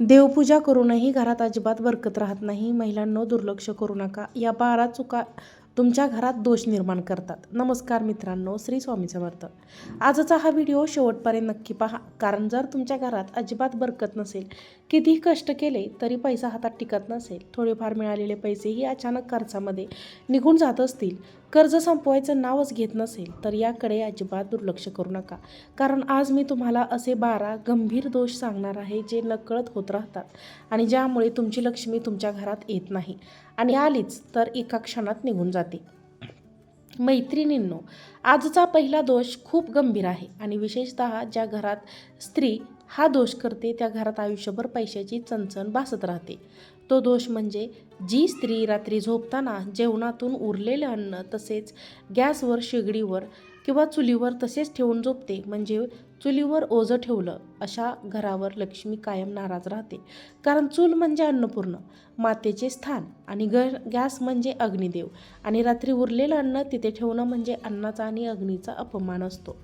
देवपूजा करूनही घरात अजिबात बरकत राहत नाही. महिलांनो दुर्लक्ष करू नका. या बारा चुका तुमच्या घरात दोष निर्माण करतात. नमस्कार मित्रांनो श्री स्वामी समर्थ. आजचा हा व्हिडिओ शेवटपर्यंत नक्की पहा. कारण जर तुमच्या घरात अजिबात बरकत नसेल कितीही कष्ट केले तरी पैसा हातात टिकत नसेल थोडेफार मिळालेले पैसेही अचानक खर्चामध्ये निघून जात असतील कर्ज संपवायचं नावच घेत नसेल तर याकडे अजिबात दुर्लक्ष करू नका. कारण आज मी तुम्हाला असे बारा गंभीर दोष सांगणार आहे जे नकळत होत राहतात आणि ज्यामुळे तुमची लक्ष्मी तुमच्या घरात येत नाही आणि आलीच तर एका क्षणात निघून जाते. मैत्रिणींनो आजचा पहिला दोष खूप गंभीर आहे आणि विशेषतः ज्या घरात स्त्री हा दोष करते त्या घरात आयुष्यभर पैशाची चणचण भासत राहते. तो दोष म्हणजे जी स्त्री रात्री झोपताना जेवणातून उरलेले अन्न तसेच गॅसवर शेगडीवर किंवा चुलीवर तसेच ठेवून झोपते म्हणजे चुलीवर ओझं ठेवलं अशा घरावर लक्ष्मी कायम नाराज राहते. कारण चूल म्हणजे अन्नपूर्ण मातेचे स्थान आणि ग गॅस म्हणजे अग्निदेव आणि रात्री उरलेलं अन्न तिथे ठेवणं म्हणजे अन्नाचा आणि अग्नीचा अपमान असतो.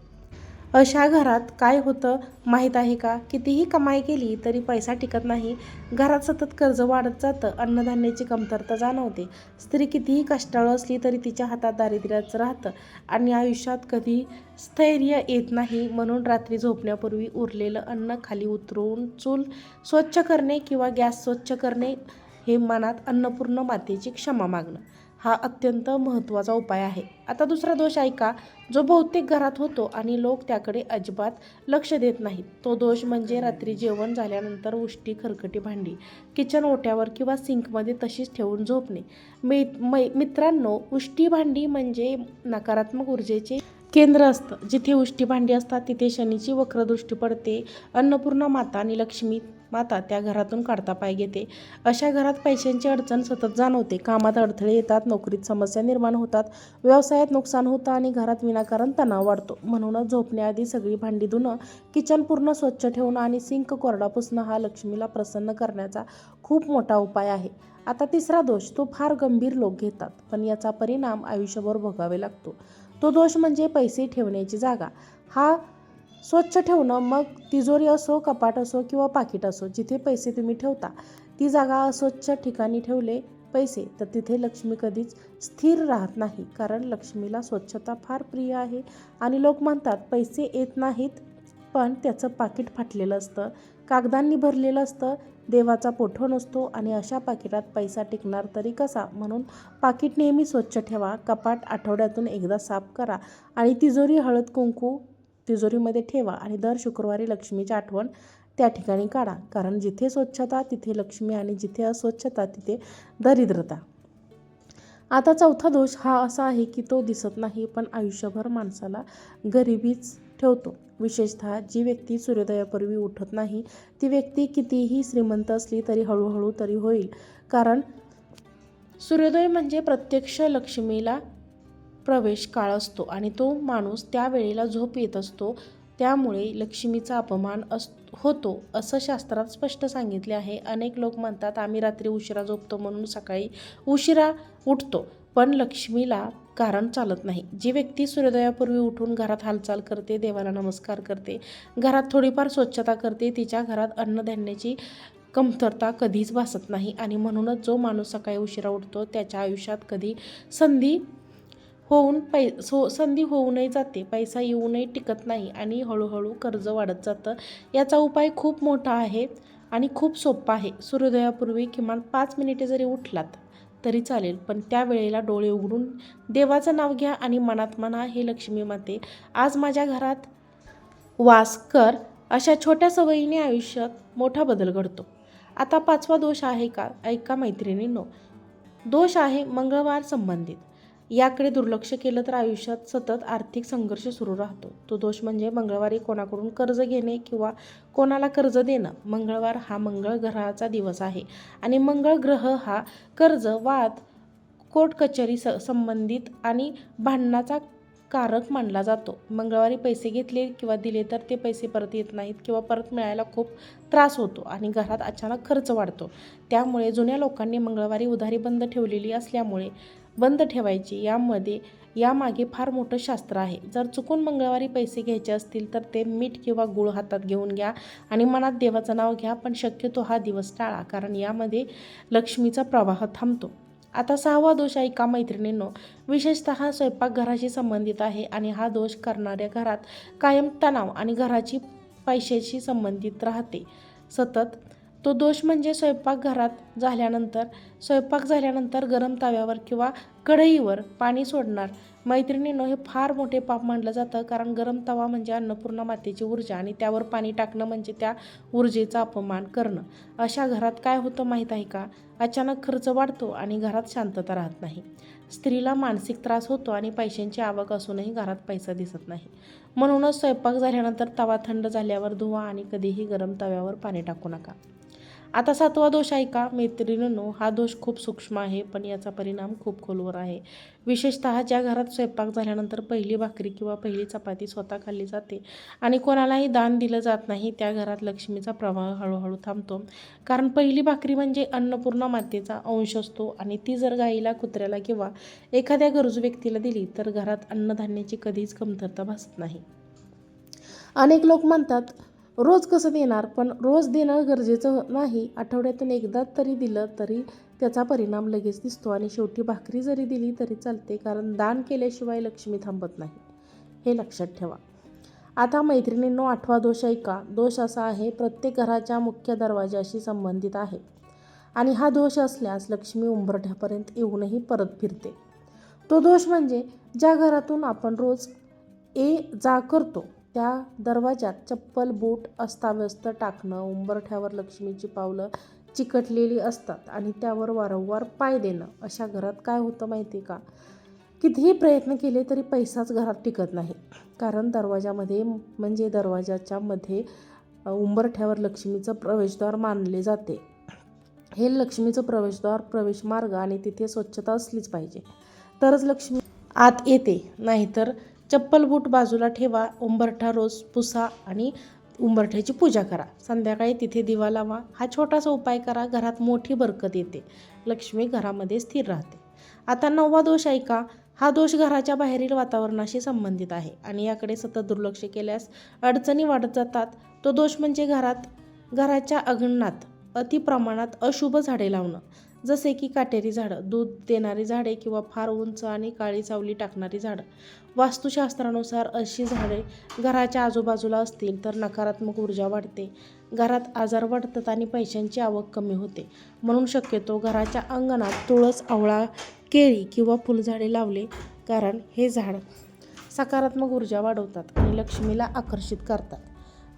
अशा घरात काय होतं माहीत आहे का? कितीही कमाई केली तरी पैसा टिकत नाही. घरात सतत कर्ज वाढत जातं अन्नधान्याची कमतरता जाणवते. स्त्री कितीही कष्टाळू असली तरी तिच्या हातात दारिद्र्याचं राहतं आणि आयुष्यात कधी स्थैर्य येत नाही म्हणून रात्री झोपण्यापूर्वी उरलेलं अन्न खाली उतरवून चूल स्वच्छ करणे किंवा गॅस स्वच्छ करणे हे मनात अन्नपूर्ण मातेची क्षमा मागणं. हा अत्यंत महत्त्वाचा उपाय आहे. आता दुसरा दोष ऐका. जो बहुतेक घरात होतो आणि लोक त्याकडे अजिबात लक्ष देत नाहीत. तो दोष म्हणजे रात्री जेवण झाल्यानंतर उष्टी खरकटी भांडी किचन ओट्यावर किंवा सिंकमध्ये तशीच ठेवून झोपणे. मै मित्रांनो उष्टी भांडी म्हणजे नकारात्मक ऊर्जेचे केंद्र असतं. जिथे उष्टी भांडी असतात तिथे शनीची वक्रदृष्टी पडते. अन्नपूर्णा माता आणि लक्ष्मी माता त्या घरातून काढता पाय घेते. अशा घरात पैशांची अडचण सतत जाणवते. कामात अडथळे येतात नोकरीत समस्या निर्माण होतात व्यवसायात नुकसान होतं आणि घरात विनाकारण तणाव वाढतो. म्हणूनच झोपण्याआधी सगळी भांडी धुणं किचन पूर्ण स्वच्छ ठेवणं आणि सिंक कोरडा पुसणं हा लक्ष्मीला प्रसन्न करण्याचा खूप मोठा उपाय आहे. आता तिसरा दोष तो फार गंभीर लोक घेतात पण याचा परिणाम आयुष्यभर भोगावे लागतो. तो दोष म्हणजे पैसे ठेवण्याची जागा. हा स्वच्छ ठेवणं मग तिजोरी असो कपाट असो किंवा पाकिट असो जिथे पैसे तुम्ही ठेवता ती जागा अस्वच्छ ठिकाणी ठेवले पैसे तर तिथे लक्ष्मी कधीच स्थिर राहत नाही कारण लक्ष्मीला स्वच्छता फार प्रिय आहे आणि लोक म्हणतात पैसे येत नाहीत पण त्याचं पाकिट फाटलेलं असतं कागदांनी भरलेलं असतं देवाचा पोठो नसतो आणि अशा पाकिटात पैसा टिकणार तरी कसा? म्हणून पाकिट नेहमी स्वच्छ ठेवा कपाट आठवड्यातून एकदा साफ करा आणि तिजोरी हळद कुंकू तिजोरीमध्ये ठेवा आणि दर शुक्रवारी लक्ष्मीची आठवण त्या ठिकाणी काढा. कारण जिथे स्वच्छता तिथे लक्ष्मी आणि जिथे अस्वच्छता तिथे दरिद्रता. आता चौथा दोष हा असा आहे की तो दिसत नाही पण आयुष्यभर माणसाला गरिबीच ठेवतो. विशेषतः जी व्यक्ती सूर्योदयापूर्वी उठत नाही ती व्यक्ती कितीही श्रीमंत असली तरी हळूहळू तरी होईल. कारण सूर्योदय म्हणजे प्रत्यक्ष लक्ष्मीला प्रवेश काळ असतो आणि तो माणूस त्यावेळेला झोप येत असतो. त्यामुळे लक्ष्मीचा अपमान अस होतो असं शास्त्रात स्पष्ट सांगितले आहे. अनेक लोक म्हणतात आम्ही रात्री उशिरा झोपतो म्हणून सकाळी उशिरा उठतो. पण लक्ष्मीला कारण चालत नाही. जी व्यक्ती सूर्योदयापूर्वी उठून घरात हालचाल करते देवाला नमस्कार करते घरात थोडीफार स्वच्छता करते तिच्या घरात अन्नधान्याची कमतरता कधीच भासत नाही आणि म्हणूनच जो माणूस सकाळी उशिरा उठतो त्याच्या आयुष्यात कधी संधी होऊन पै सो संधी होऊनही जाते पैसा येऊनही टिकत नाही आणि हळूहळू कर्ज वाढत जातं. याचा उपाय खूप मोठा आहे आणि खूप सोपा आहे. सूर्योदयापूर्वी किमान पाच मिनिटे जरी उठलात तरी चालेल पण त्या वेळेला डोळे उघडून देवाचं नाव घ्या आणि मनात म्हणा हे लक्ष्मी माते आज माझ्या घरात वास कर. अशा छोट्या सवयीने आयुष्यात मोठा बदल घडतो. आता पाचवा दोष आहे का? ऐका मैत्रिणींनो. दोष आहे मंगळवार संबंधित. याकडे दुर्लक्ष केलं तर आयुष्यात सतत आर्थिक संघर्ष सुरू राहतो. तो दोष म्हणजे मंगळवारी कोणाकडून कर्ज घेणे किंवा कोणाला कर्ज देणं. मंगळवार हा मंगळ ग्रहाचा दिवस आहे आणि मंगळ ग्रह हा कर्ज वाद कोर्ट कचेरी स संबंधित आणि भांडणाचा कारक मानला जातो. मंगळवारी पैसे घेतले किंवा दिले तर ते पैसे परत येत नाहीत किंवा परत मिळायला खूप त्रास होतो आणि घरात अचानक खर्च वाढतो. त्यामुळे जुन्या लोकांनी मंगळवारी उधारी बंद ठेवलेली असल्यामुळे बंद ठेवायची. यामध्ये यामागे फार मोठं शास्त्र आहे. जर चुकून मंगळवारी पैसे घ्यायचे असतील तर ते मीठ किंवा गुळ हातात घेऊन घ्या आणि मनात देवाचं नाव घ्या पण शक्यतो हा दिवस टाळा कारण यामध्ये लक्ष्मीचा प्रवाह थांबतो. आता सहावा दोष एका मैत्रिणींनो. विशेषतः स्वयंपाकघराशी संबंधित आहे आणि हा दोष करणाऱ्या घरात कायम तणाव आणि घराची पैशाशी संबंधित राहते. सतत तो दोष म्हणजे स्वयंपाकघरात झाल्यानंतर स्वयंपाक झाल्यानंतर गरम तव्यावर किंवा कढईवर पाणी सोडणार. मैत्रिणीनं हे फार मोठे पाप मानलं जातं कारण गरम तवा म्हणजे अन्नपूर्णा मातेची ऊर्जा आणि त्यावर पाणी टाकणं म्हणजे त्या ऊर्जेचा अपमान करणं. अशा घरात काय होतं माहीत आहे का? अचानक खर्च वाढतो आणि घरात शांतता राहत नाही. स्त्रीला मानसिक त्रास होतो आणि पैशांची आवक असूनही घरात पैसा दिसत नाही. म्हणूनच स्वयंपाक झाल्यानंतर तवा थंड झाल्यावर धुवा आणि कधीही गरम तव्यावर पाणी टाकू नका. आता सातवा दोष ऐका मैत्रिणींनो हा दोष खूप सूक्ष्म आहे पण याचा परिणाम खूप खोलवर आहे. विशेषतः ज्या घरात स्वयंपाक झाल्यानंतर पहिली भाकरी किंवा पहिली चपाती स्वतः खाल्ली जाते आणि कोणालाही दान दिलं जात नाही त्या घरात लक्ष्मीचा प्रवाह हळूहळू थांबतो. कारण पहिली भाकरी म्हणजे अन्नपूर्णा मातेचा अंश असतो आणि ती जर गाईला कुत्र्याला किंवा एखाद्या गरजू व्यक्तीला दिली तर घरात अन्नधान्याची कधीच कमतरता भासत नाही. अनेक लोक म्हणतात रोज कसं देणार? पण रोज देणं गरजेचं नाही. आठवड्यातून एकदा तरी दिलं तरी त्याचा परिणाम लगेच दिसतो आणि शेवटी भाकरी जरी दिली तरी चालते कारण दान केल्याशिवाय लक्ष्मी थांबत नाही. हे लक्षात ठेवा. आता मैत्रिणींनो आठवा दोष ऐका. दोष असा आहे प्रत्येक घराच्या मुख्य दरवाजाशी संबंधित आहे. आणि हा दोष असल्यास लक्ष्मी उंबरठ्यापर्यंत येऊनही परत फिरते. तो दोष म्हणजे ज्या घरातून आपण रोज ए जा करतो त्या दरवाजात चप्पल बूट अस्ताव्यस्त टाकणं उंबरठ्यावर लक्ष्मीची पावलं चिकटलेली असतात आणि त्यावर वारंवार पाय देणं. अशा घरात काय होतं माहिती आहे का? कितीही प्रयत्न केले तरी पैसाच घरात टिकत नाही. कारण दरवाजामध्ये म्हणजे दरवाजाच्या मध्ये उंबरठ्यावर लक्ष्मीचं प्रवेशद्वार मानले जाते. हे लक्ष्मीचं प्रवेशद्वार प्रवेश मार्ग आणि तिथे स्वच्छता असलीच पाहिजे. तरच लक्ष्मी आत येते. नाहीतर चप्पल बूट बाजूला ठेवा उंबरठा रोज पुसा आणि उंबरठ्याची पूजा करा. संध्याकाळी तिथे दिवा लावा. हा छोटासा उपाय करा घरात मोठी बरकत येते. लक्ष्मी घरामध्ये स्थिर राहते. आता नववा दोष ऐका. हा दोष घराच्या बाहेरील वातावरणाशी संबंधित आहे आणि याकडे सतत दुर्लक्ष केल्यास अडचणी वाढत जातात. तो दोष म्हणजे घरात घराच्या अंगणात अतिप्रमाणात अशुभ झाडे लावणं. जसे की काटेरी झाडं दूध देणारी झाडे किंवा फार उंच आणि काळी सावली टाकणारी झाडं. वास्तुशास्त्रानुसार अशी झाडे घराच्या आजूबाजूला असतील तर नकारात्मक ऊर्जा वाढते. घरात आजार वाढतात आणि पैशांची आवक कमी होते. म्हणून शक्यतो घराच्या अंगणात तुळस आवळा केळी किंवा फुलझाडे लावले कारण हे झाड सकारात्मक ऊर्जा वाढवतात आणि लक्ष्मीला आकर्षित करतात.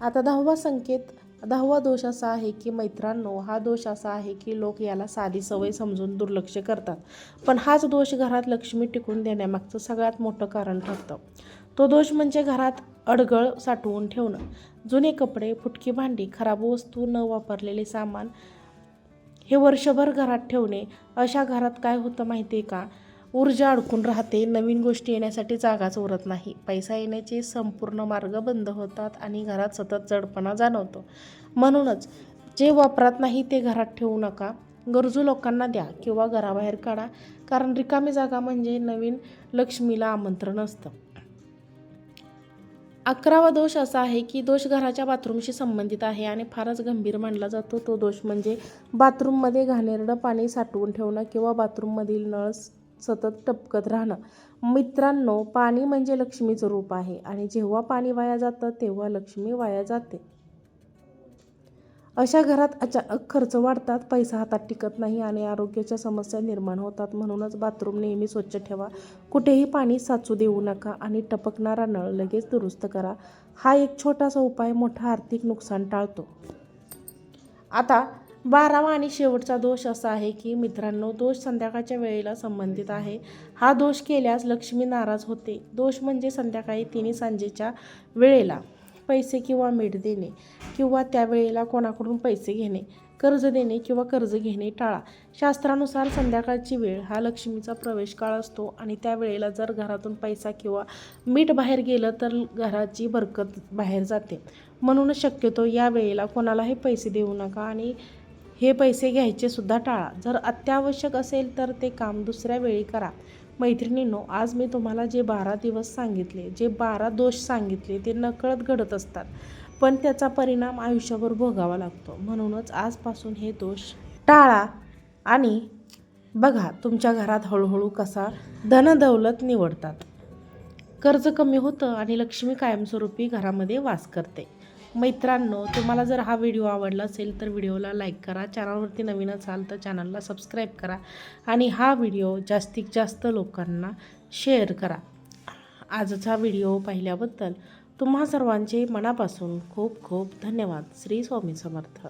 आता दहावा संकेत दहावा दोष असा आहे की मैत्रांनो हा दोष असा आहे की लोक याला साधी सवय समजून दुर्लक्ष करतात. पण हाच दोष घरात लक्ष्मी टिकून देण्यामागचं सगळ्यात मोठं कारण ठरतं. तो दोष म्हणजे घरात अडगळ साठवून ठेवणं. जुने कपडे फुटकी भांडी खराब वस्तू न वापरलेले सामान हे वर्षभर घरात ठेवणे. अशा घरात काय होतं माहिती आहे का? ऊर्जा अडकून राहते. नवीन गोष्टी येण्यासाठी जागाच उरत नाही. पैसा येण्याचे संपूर्ण मार्ग बंद होतात आणि घरात सतत जडपणा जाणवतो. म्हणूनच जे वापरात नाही ते घरात ठेवू नका. गरजू लोकांना द्या किंवा घराबाहेर काढा. कारण रिकामी जागा म्हणजे नवीन लक्ष्मीला आमंत्रण असतं. अकरावा दोष असा आहे की दोष घराच्या बाथरूमशी संबंधित आहे आणि फारच गंभीर मानला जातो. तो दोष म्हणजे बाथरूममध्ये घाणेरडं पाणी साठवून ठेवणं किंवा बाथरूममधील नळ सतत टपकत राहणं. मित्रांनो पाणी म्हणजे लक्ष्मीचं रूप आहे आणि जेव्हा पाणी वाया जातं तेव्हा लक्ष्मी वाया जाते. अशा घरात अचानक खर्च वाढतात पैसा हातात टिकत नाही आणि आरोग्याच्या समस्या निर्माण होतात. म्हणूनच बाथरूम नेहमी स्वच्छ ठेवा. कुठेही पाणी साचू देऊ नका आणि टपकणारा नळ लगेच दुरुस्त करा. हा एक छोटासा उपाय मोठा आर्थिक नुकसान टाळतो. आता बारावा आणि शेवटचा दोष असा आहे की मित्रांनो दोष संध्याकाळच्या वेळेला संबंधित आहे. हा दोष केल्यास लक्ष्मी नाराज होते. दोष म्हणजे संध्याकाळी तिन्ही सांजेच्या वेळेला पैसे किंवा मीठ देणे किंवा त्या वेळेला कोणाकडून पैसे घेणे कर्ज देणे किंवा कर्ज घेणे टाळा. शास्त्रानुसार संध्याकाळची वेळ हा लक्ष्मीचा प्रवेश काळ असतो आणि त्या वेळेला जर घरातून पैसा किंवा मीठ बाहेर गेलं तर घराची बरकत बाहेर जाते. म्हणून शक्यतो या वेळेला कोणालाही पैसे देऊ नका आणि हे पैसे घ्यायचे सुद्धा टाळा. जर अत्यावश्यक असेल तर ते काम दुसऱ्या वेळी करा. मैत्रिणींनो आज मी तुम्हाला जे बारा दिवस सांगितले जे बारा दोष सांगितले ते नकळत घडत असतात. पण त्याचा परिणाम आयुष्यभर भोगावा लागतो. म्हणूनच आजपासून हे दोष टाळा. आणि बघा तुमच्या घरात हळूहळू कसा धनदौलत निवडतात. कर्ज कमी होतं आणि लक्ष्मी कायमस्वरूपी घरामध्ये वास करते. मित्रांनो तुम्हाला जर हा व्हिडिओ आवडला असेल तर व्हिडिओला लाईक करा. चॅनलवरती नवीन असाल तर चॅनलला सबस्क्राईब करा आणि हा व्हिडिओ जास्तीत जास्त लोकांना शेअर करा. आजचा व्हिडिओ पाहिल्याबद्दल तुम्हा सर्वांचे मनापासून खूप खूप धन्यवाद. श्री स्वामी समर्थ.